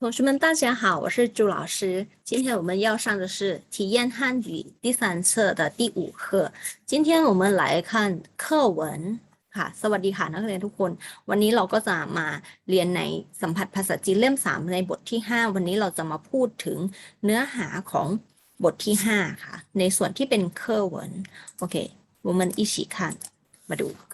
同学们，大家好，我是朱老师。今天我们要上的是体验汉语第三册的第五课。今天我们来看课文ค่ะสวัสดีค่ะนักเรียนทุกคน วันนี้เราก็จะมาเรียนในสัมผัสภาษาจีนเล่มสามในบทที่ห้าวันนี้เราจะมาพูดถึงเนื้อหาของบทที่ห้าค่ะ ในส่วนที่เป็น课文โอเค我们一起看มาดูกัน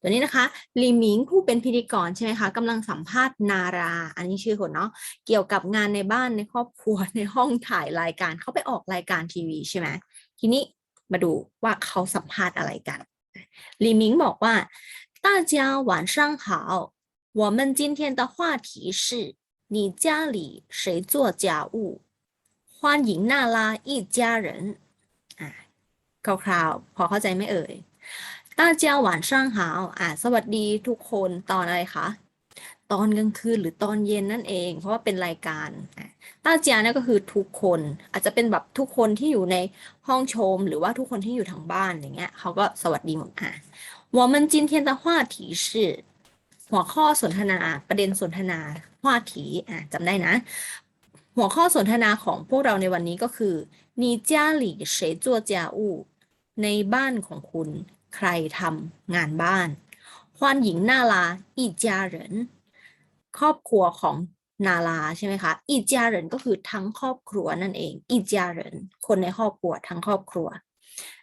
ตัวนี้นะคะลีหมิงผู้เป็นพิธีกรใช่ไหมคะกำลังสัมภาษณ์นารา อันนี้ชื่อคนเนาะเกี่ยวกับงานในบ้านในครอบครัว ในห้องถ่ายรายการเขาไปออกรายการทีวีใช่ไหมทีนี้มาดูว่าเขาสัมภาษณ์อะไรกันลีหมิงบอกว่า大家晚上好我们今天的话题是你家里谁做家务欢迎娜拉一家人อ่ะคร่าวๆพอเข้าใจไหมเอ่ย ต้าเจียวหวานช่างหาวอ่าสวัสดีทุกคนตอนอะไรคะ ตอนกลางคืนหรือตอนเย็นนั่นเอง เพราะว่าเป็นรายการอ่ะต้าเจียเนี่ยก็คือทุกคน อาจจะเป็นแบบทุกคนที่อยู่ในห้องชม หรือว่าทุกคนที่อยู่ทางบ้านอย่างเงี้ยเขาก็สวัสดีหมดอ่ะ我们今天的话题是หัวข้อสนทนาประเด็นสนทนา话题อ่ะจำได้นะ หัวข้อสนทนาของพวกเราในวันนี้ก็คือ你家里谁做家务 ในบ้านของคุณ ใครทำงานบ้าน欢迎娜拉一家人ครอบครัวของนาราใช่ไหมคะ一家人ก็คือทั้งครอบครัวนั่นเอง一家人คนในครอบครัวทั้งครอบครัว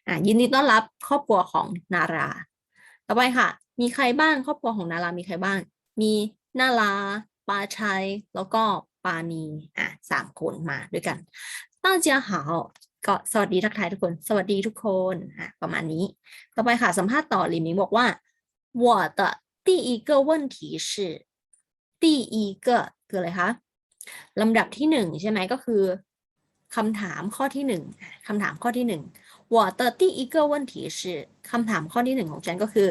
อ่ะยินดีต้อนรับครอบครัวของนารา ต่อไปค่ะ มีใครบ้างครอบครัวของนารา มีใครบ้าง มีนาราปาชัย แล้วก็ปานีอ่ะสามคนมาด้วยกันต้าเจียหาว ก็สวัสดีทักทายทุกคน สวัสดีทุกคนอ่ะประมาณนี้ ต่อไปค่ะ สัมภาษณ์ต่อหลิมิงบอกว่า我的第一个问题是第一个คืออะไรคะลำดับที่หนึ่งใช่ไหมก็คือคำถามข้อที่หนึ่งอ่ะคำถามข้อที่หนึ่ง我的第一个问题是คำถามข้อที่หนึ่งของฉันก็คือ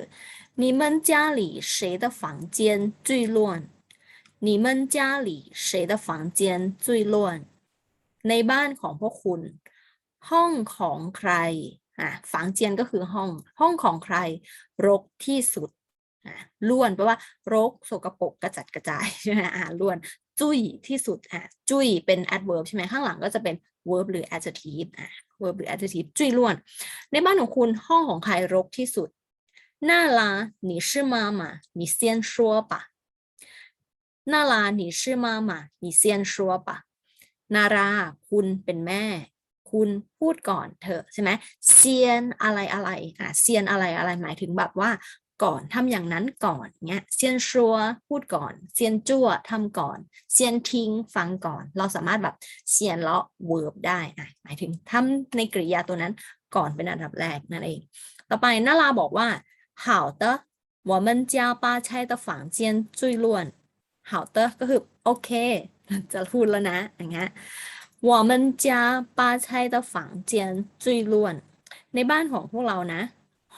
你们家里谁的房间最乱你们家里谁的房间最乱ในบ้านของพวกคุณ ห้องของใครอ่ะฝังเจียนก็คือห้อง ห้องของใคร รกที่สุดอ่ะล้วนแปลว่ารกสกปรกกระจัดกระจาย ใช่ไหมอ่ะล้วน จุ้ยที่สุดอ่ะจุ้ยเป็น adverb ใช่ไหมข้างหลังก็จะเป็น verb หรือ adjective อ่ะ verb หรือ adjective จุ้ยล้วน ในบ้านของคุณห้องของใครรกที่สุด娜拉你是妈妈你先说吧娜拉你是妈妈你先说吧นาราคุณเป็นแม่ คุณพูดก่อนเถอะใช่ไหมเซียนอะไรอะไรอ่ะเซียนอะไรอะไรหมายถึงแบบว่า ก่อนทำอย่างนั้นก่อนเงี้ยเซียนชัวพูดก่อนเซียนจั่วทำก่อนเซียนทิ้งฟังก่อน เราสามารถแบบเซียนแล้วเวิร์บได้อ่ะหมายถึงทำในกริยาตัวนั้นก่อนเป็นอันดับแรกนั่นเอง ต่อไปนาราบอกว่า好的我们家八拆的房间最乱好的ก็คือโอเค จะพูดแล้วนะอย่างเงี้ย 我们家八拆的房间最乱ในบ้านของพวกเรานะ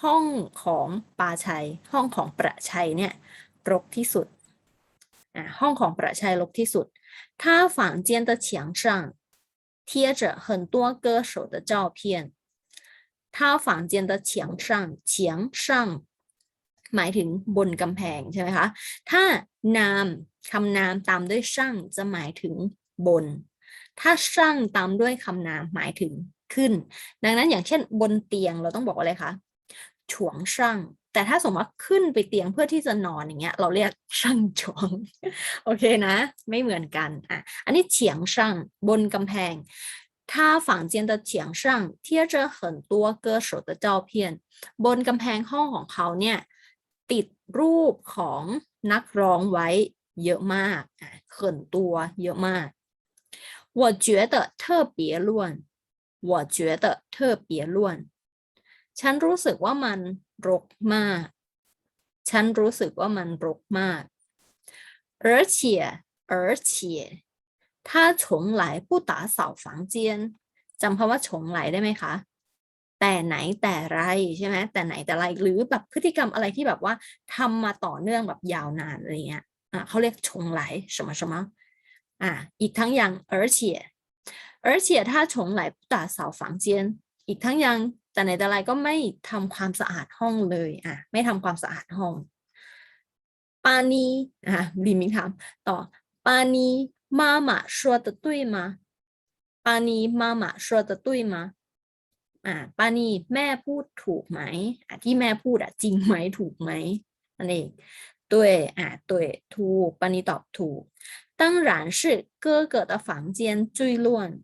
ห้องของปาชัย ห้องของประชัยเนี่ยรกที่สุดอ่ะห้องของประชัยรกที่สุด他房间的墙上贴着很多歌手的照片他房间的墙上墙上หมายถึงบนกำแพงใช่ไหมคะ ถ้านามคำนามตามด้วยช่างจะหมายถึงบน ถ้าสั่งตามด้วยคำนามหมายถึงขึ้น ดังนั้นอย่างเช่น บนเตียงเราต้องบอกอะไรคะฉวงสั่งแต่ถ้าสมมติว่าขึ้นไปเตียงเพื่อที่จะนอนอย่างเงี้ย เราเรียกช่างจวงโอเคนะ ไม่เหมือนกันอะอันนี้เฉียงช่างบนกำแพงถ้าฝั่งเจียนตะเฉียงช่างทียจะเห็นตัวเกอโสตะเจ้าบนกำแพงห้องของเขาเนี่ยติดรูปของนักร้องไว้เยอะมากเขินตัวเยอะมาก 我觉得特别乱我觉得特别乱ฉันรู้สึกว่ามันรกมาก ฉันรู้สึกว่ามันรกมาก而且而且他从来不打扫房间จำคำว่า从来ได้ไหมคะ แต่ไหนแต่ไรใช่ไหมแต่ไหนแต่ไรหรือแบบพฤติกรรมอะไรที่แบบว่าทำมาต่อเนื่องแบบยาวนานอะไรเงี้ยอ่ะเขาเรียกชงไหล什么什么 อ่ะอีกทั้งยัง而且而且他从来不打扫房间อีกทั้งยังแต่ไหนแต่ไรก็ไม่ทำความสะอาดห้องเลยอ่ะไม่ทำความสะอาดห้องป ปานีอ่ะลิมิงถามต่อปานีมาม่า说的对吗ปานีมาม่า说的对吗อ่าปานีแม่พูดถูกไหมอ่ะที่แม่พูดอ่ะจริงไหมถูกไหมนั่นเอง对อ่ะ对ถูกปานีตอบถูก 当然是哥哥的房间最乱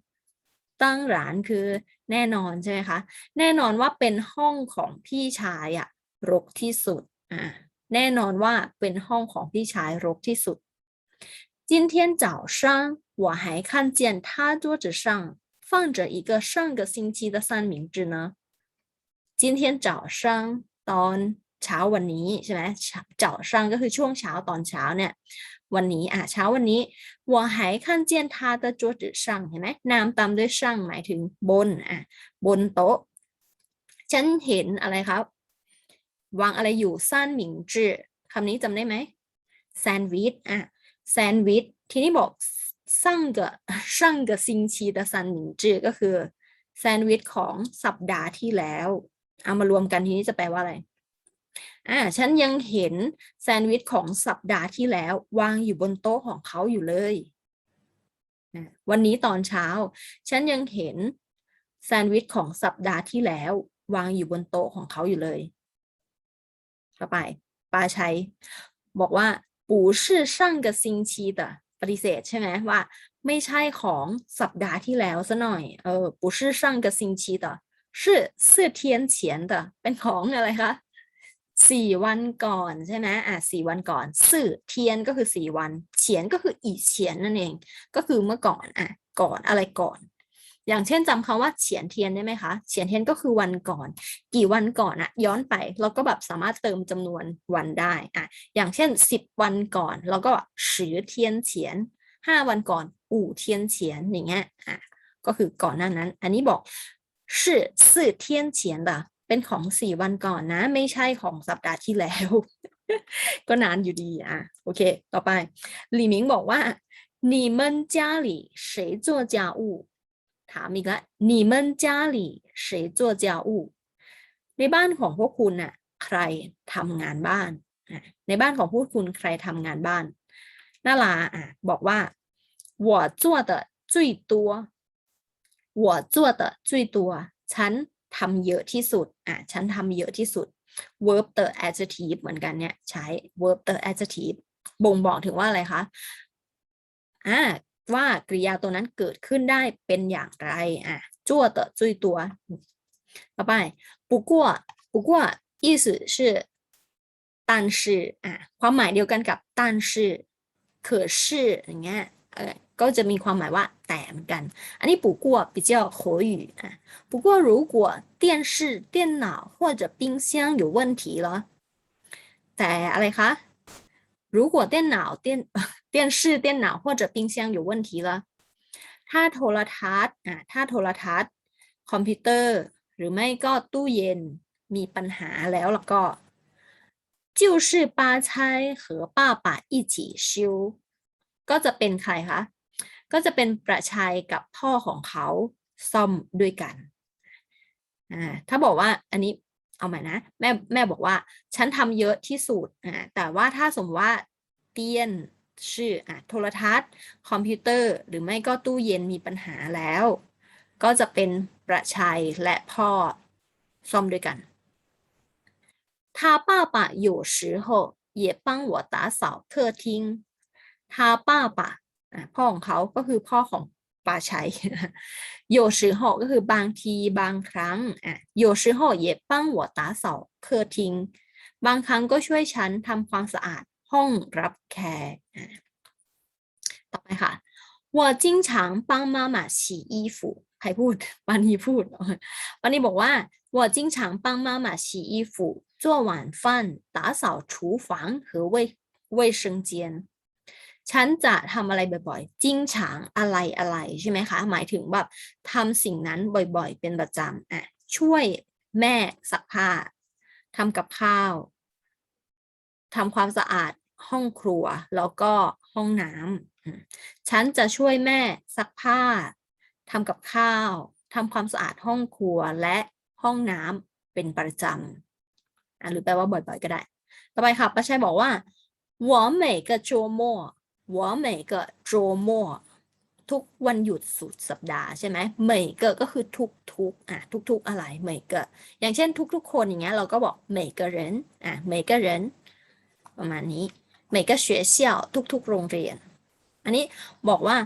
当然คือแน่นอนใช่ไหมคะ แน่นอนว่าเป็นห้องของพี่ชายอะรกที่สุดอ่าแน่นอนว่าเป็นห้องของพี่ชายรกที่สุด今天早上我还看见他桌子上放着一个上个星期的三明治呢今天早上ตอนเช้าวันนี้ใช่ไหมเจ้าช่างก็คือช่วงเช้าตอนเช้าเนี่ย วันนี้อ่ะเช้าวันนี้我还看见他的桌子上เห็นไหมนามตามด้วยช่างหมายถึงบนอ่ะบนโต๊ะ ฉันเห็นอะไรครับ วางอะไรอยู่ซ่านหมิงจื้อคำนี้จำได้ไหมแซนด์วิชอ่ะแซนด์วิชทีนี้บอก上个上个星期的三明治ก็คือแซนด์วิชของสัปดาห์ที่แล้ว เอามารวมกันทีนี้จะแปลว่าอะไร อ่า ฉันยังเห็นแซนด์วิชของสัปดาห์ที่แล้ว วางอยู่บนโต๊ะของเขาอยู่เลยนะวันนี้ตอนเช้า ฉันยังเห็นแซนด์วิชของสัปดาห์ที่แล้ว วางอยู่บนโต๊ะของเขาอยู่เลย ต่อไปปาชัย บอกว่าปูชื่อช่างกับซิงชี的ปฏิเสธใช่ไหมว่า ไม่ใช่ของสัปดาห์ที่แล้วซะหน่อย เออ不是上个星期的是四天前的เป็นของอะไรคะ สี่วันก่อนใช่ไหมอ่ะสี่วันก่อนสื่อเทียนก็คือสี่วัน เฉียนก็คืออีเฉียนนั่นเอง ก็คือเมื่อก่อนอ่ะก่อนอะไรก่อน อย่างเช่นจำคำว่าเฉียนเทียนได้ไหมคะ เฉียนเทียนก็คือวันก่อน กี่วันก่อนอะย้อนไปเราก็แบบสามารถเติมจำนวนวันได้อ่ะอย่างเช่นสิบวันก่อนเราก็สือเทียนเฉียนห้าวันก่อนอู่เทียนเฉียนอย่างเงี้ยอ่ะก็คือก่อนหน้านั้น อันนี้บอก是四天前的 เป็นของสี่วันก่อนนะ ไม่ใช่ของสัปดาห์ที่แล้ว ก็นานอยู่ดีอ่ะโอเค ต่อไปหลี่หมิงบอกว่า你们家里谁做家务ถามอีกแล้ว你们家里谁做家务ในบ้านของพวกคุณน่ะ ใครทำงานบ้านอ่ะในบ้านของพวกคุณใครทำงานบ้านนาลาอ่ะบอกว่า我做的最多我做的最多ฉัน ทำเยอะที่สุด อ่ะ ฉันทำเยอะที่สุด verb the adjective เหมือนกันเนี่ย ใช้ verb the adjective บ่งบอกถึงว่าอะไรคะ อ่า ว่ากริยาตัวนั้นเกิดขึ้นได้เป็นอย่างไร อ่ะจั่วเตอจุยตัว ต่อไป不过不过意思是但是อ่ะ ความหมายเดียวกันกับ但是可是อย่างเงี้ย เออ ก็จะมีความหมายว่าแต่เหมือนกัน อันนี้不过比较口语啊。不过如果电视、电脑或者冰箱有问题了，แต่อะไรคะ如果电脑、电电视、电脑或者冰箱有问题了，ถ้าโทรทัศน์อ่ะถ้าโทรทัศน์ คอมพิวเตอร์ หรือไม่ก็ตู้เย็นมีปัญหาแล้วแล้วก็就是ป้าชัย和爸爸一起修ก็จะเป็นใครคะ ก็จะเป็นประชัยกับพ่อของเขาซ่อมด้วยกัน อ่า ถ้าบอกว่า อันนี้เอาใหม่นะ แม่แม่บอกว่า ฉันทำเยอะที่สุด อ่า แต่ว่าถ้าสมมติว่าเตียนชื่อ อ่ะ โทรทัศน์ คอมพิวเตอร์ หรือไม่ก็ตู้เย็นมีปัญหาแล้ว ก็จะเป็นประชัยและพ่อซ่อมด้วยกัน他爸爸有时候也帮我打扫客厅他爸爸อ่ะ พ่อของเขาก็คือพ่อของปาชัย 有时候ก็คือบางทีบางครั้งอ่ะ有时候也帮我打扫客厅บางครั้งก็ช่วยฉันทำความสะอาดห้องรับแขกอ่ะต่อไปค่ะ我经常帮妈妈洗衣服ใครพูดปานีพูดปานีบอกว่า我经常帮妈妈洗衣服做晚饭打扫厨房和卫卫生间 ฉันจะทำอะไรบ่อยๆ จิ้งฉางอะไรอะไรใช่ไหมคะ หมายถึงแบบทำสิ่งนั้นบ่อยๆ เป็นประจำอ่ะช่วยแม่ซักผ้าทำกับข้าวทำความสะอาดห้องครัว แล้วก็ห้องน้ำฉันจะช่วยแม่ซักผ้าทำกับข้าวทำความสะอาดห้องครัวและห้องน้ำเป็นประจำอ่ะหรือแปลว่าบ่อยๆ ก็ได้ ต่อไปค่ะป้าชัยบอกว่า 我每个周末 我每个周末ทุกวันหยุดสุดสัปดาห์ใช่ไหมเหมยเกก็คือทุกทุกอ่ะทุกทุกอะไรเหมยเกอย่างเช่นทุกทุกคนอย่างเงี้ยเราก็บอกเหมยเก人อ่ะเหมยเก人ประมาณนี้เหมยเก学校ทุกทุกโรงเรียน อันนี้บอกว่า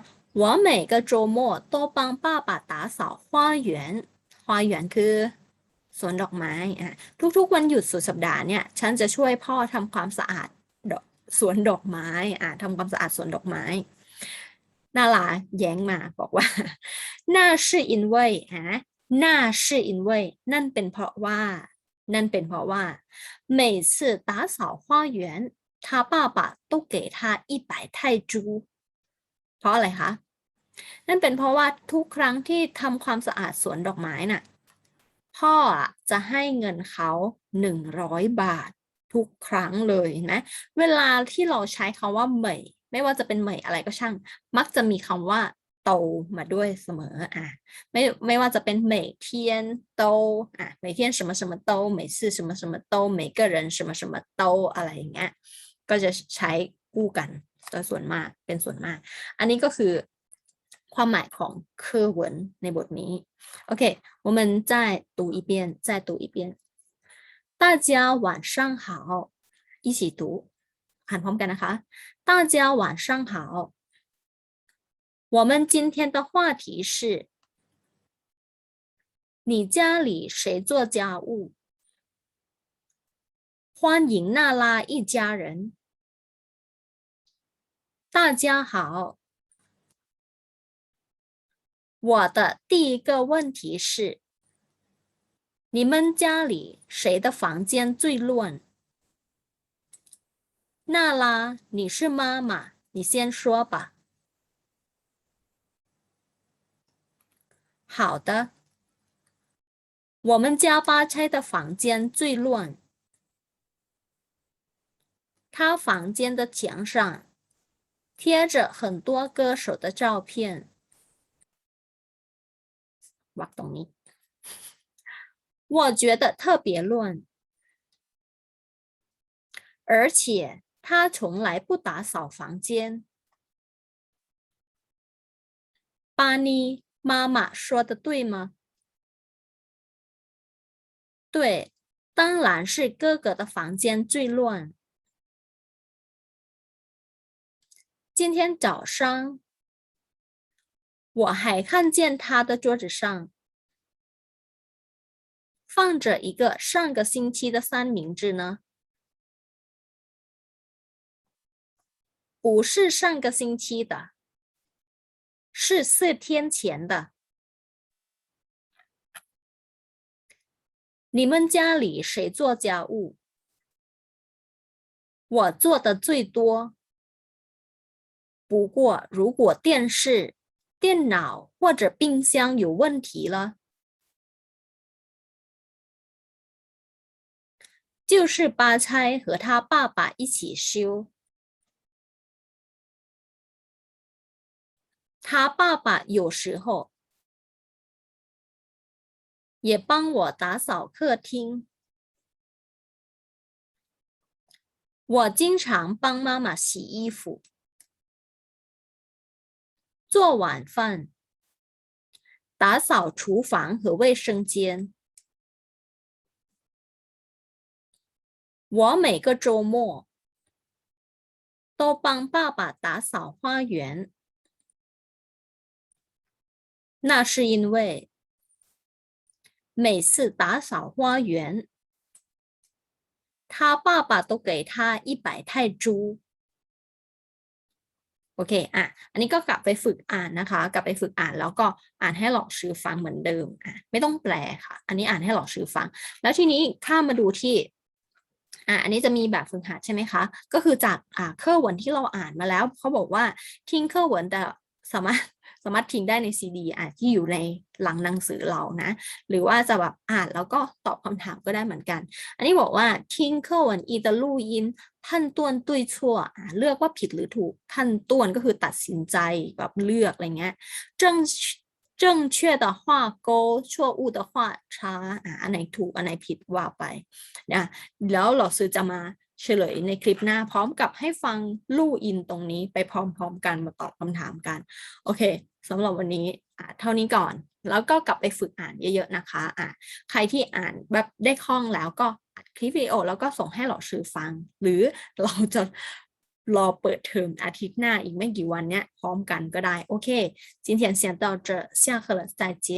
我每个周末都帮爸爸打扫花园花园คือสวนดอกไม้อ่ะทุกๆวันหยุดสุดสัปดาห์เนี่ยฉันจะช่วยพ่อทำความสะอาดดอก สวนดอกไม้อ่ะทำความสะอาดสวนดอกไม้นาลาแย้งมาบอกว่าน่า是因为ฮะน่า是因为นั่นเป็นเพราะว่า นั่นเป็นเพราะว่า每次打扫花园他爸爸都给他一百泰铢เพราะอะไรคะ นั่นเป็นเพราะว่าทุกครั้งที่ทำความสะอาดสวนดอกไม้น่ะ พ่ออะจะให้เงินเขาหนึ่งร้อยบาท ทุกครั้งเลยเห็นไหมเวลาที่เราใช้คำว่าเหมยไม่ว่าจะเป็นเหมยอะไรก็ช่าง มักจะมีคำว่าโตมาด้วยเสมออ่ะไม่ไม่ว่าจะเป็นเหมยเทียนโตอ่ะเหมยเทียน什么什么โตเหมยซื่อ什么什么โตเหมย个人什么什么โตอะไรอย่างเงี้ยก็จะใช้คู่กันโดยส่วนมากเป็นส่วนมาก อันนี้ก็คือความหมายของเคอร์เวินในบทนี้ โอเค我们再读一遍再读一遍 大家晚上好一起读อ่านพร้อมกันนะคะ大家晚上好我们今天的话题是你家里谁做家务欢迎娜拉一家人大家好我的第一个问题是： 你们家里谁的房间最乱？娜拉，你是妈妈，你先说吧。好的，我们家八钗的房间最乱。他房间的墙上贴着很多歌手的照片。我懂你。我觉得特别乱，而且他从来不打扫房间。巴尼妈妈说的对吗？对，当然是哥哥的房间最乱。今天早上。我还看见他的桌子上放着一个上个星期的三明治呢，不是上个星期的，是四天前的。你们家里谁做家务？我做的最多。不过如果电视，电脑或者冰箱有问题了，就是八钗和他爸爸一起修。他爸爸有时候也帮我打扫客厅。我经常帮妈妈洗衣服。做晚饭，打扫厨房和卫生间。我每个周末都帮爸爸打扫花园，那是因为每次打扫花园，他爸爸都给他一百泰铢。โอเค อ่ะ อันนี้ก็กลับไปฝึกอ่านนะคะ กลับไปฝึกอ่านแล้วก็อ่านให้หลอกชื่อฟังเหมือนเดิม อ่ะ ไม่ต้องแปลค่ะ อันนี้อ่านให้หลอกชื่อฟัง แล้วทีนี้ข้ามมาดูที่ อะอันนี้จะมีแบบฝึกหัดใช่ไหมคะ ก็คือจากอ่าเครื่องวนที่เราอ่านมาแล้วเขาบอกว่าทิ้งเครื่องวนแต่สามารถสามารถทิ้งได้ในซีดีอะที่อยู่ในหลังหนังสือเรานะ หรือว่าจะแบบอ่านแล้วก็ตอบคำถามก็ได้เหมือนกัน อันนี้บอกว่าทิ้งเครื่องวนอีตาลูยินท่านต้วนตุยชั่วเลือกว่าผิดหรือถูกท่านต้วนก็คือตัดสินใจแบบเลือกอะไรเงี้ย正正确的话勾错误的话ช้าอ่ะอันไหนถูกอันไหนผิดว่าไปนะแล้วเราซื้อจะมา เฉลยในคลิปหน้าพร้อมกับให้ฟังลู่อินตรงนี้ไปพร้อมๆกันมาตอบคำถามกัน โอเคสำหรับวันนี้อ่ะเท่านี้ก่อน แล้วก็กลับไปฝึกอ่านเยอะๆนะคะอ่ะใครที่อ่านแบบได้คล่องแล้วก็อัดคลิปวิดีโอแล้วก็ส่งให้หล่อชื่อฟัง หรือเราจะ รอเปิดเทอมอาทิตย์หน้าอีกไม่กี่วันเนี้ยพร้อมกันก็ได้ โอเค今天先到这下课了再见